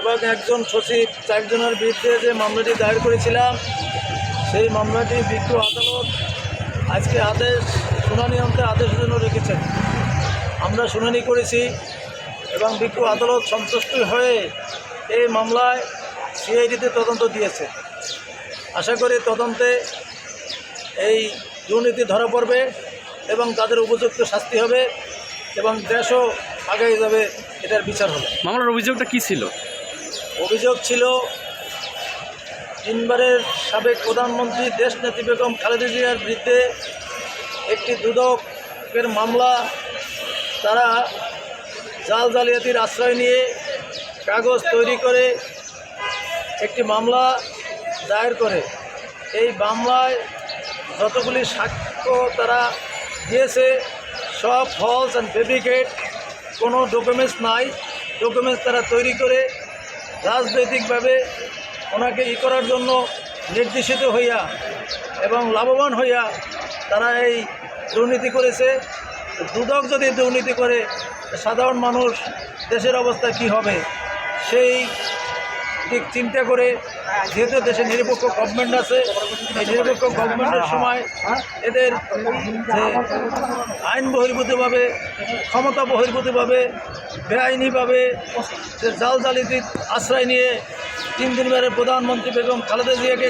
এবং একজন সচিব চারজনের বিরুদ্ধে যে মামলাটি দায়ের করেছিলাম, সেই মামলাটি বিজ্ঞ আদালত আজকে আদেশ, শুনানি অন্তে আদেশের জন্য রেখেছেন। আমরা শুনানি করেছি এবং বিজ্ঞ আদালত সন্তুষ্ট হয়ে এই মামলায় সিআইডিতে তদন্ত দিয়েছে। আশা করি তদন্তে এই দুর্নীতি ধরা পড়বে এবং তাদের উপযুক্ত শাস্তি হবে এবং দেশও আগে যাবে, এটার বিচার হবে। মামলার অভিযোগটা কী ছিল? অভিযোগ ছিল, তিনবারের সাবেক প্রধানমন্ত্রী দেশ নেত্রী বেগম খালেদা জিয়ার বিরুদ্ধে একটি দুদকের মামলা। তারা জাল জালিয়াতির আশ্রয় নিয়ে কাগজ তৈরি করে একটি মামলা দায়ের করে। এই মামলায় যতগুলি সাক্ষ্য তারা দিয়েছে, সব ফলস অ্যান্ড ফেব্রিকেট কোনো ডকুমেন্টস নাই। ডকুমেন্টস তারা তৈরি করে রাজনৈতিকভাবে ওনাকে ই করার জন্য নির্দেশিত হইয়া এবং লাভবান হইয়া তারা এই দুর্নীতি করেছে। দুদক যদি দুর্নীতি করে, সাধারণ মানুষ দেশের অবস্থা কি হবে? সেই দিক চিন্তা করে, যেহেতু দেশে নিরপেক্ষ গভর্নমেন্ট আছে, এই নিরপেক্ষ গভর্নমেন্টের সময় এদের যে আইন বহির্ভূতভাবে, ক্ষমতা বহির্ভূতভাবে, বেআইনিভাবে যে জাল জালিতির আশ্রয় নিয়ে তিন দিনবারের প্রধানমন্ত্রী বেগম খালেদা জিয়াকে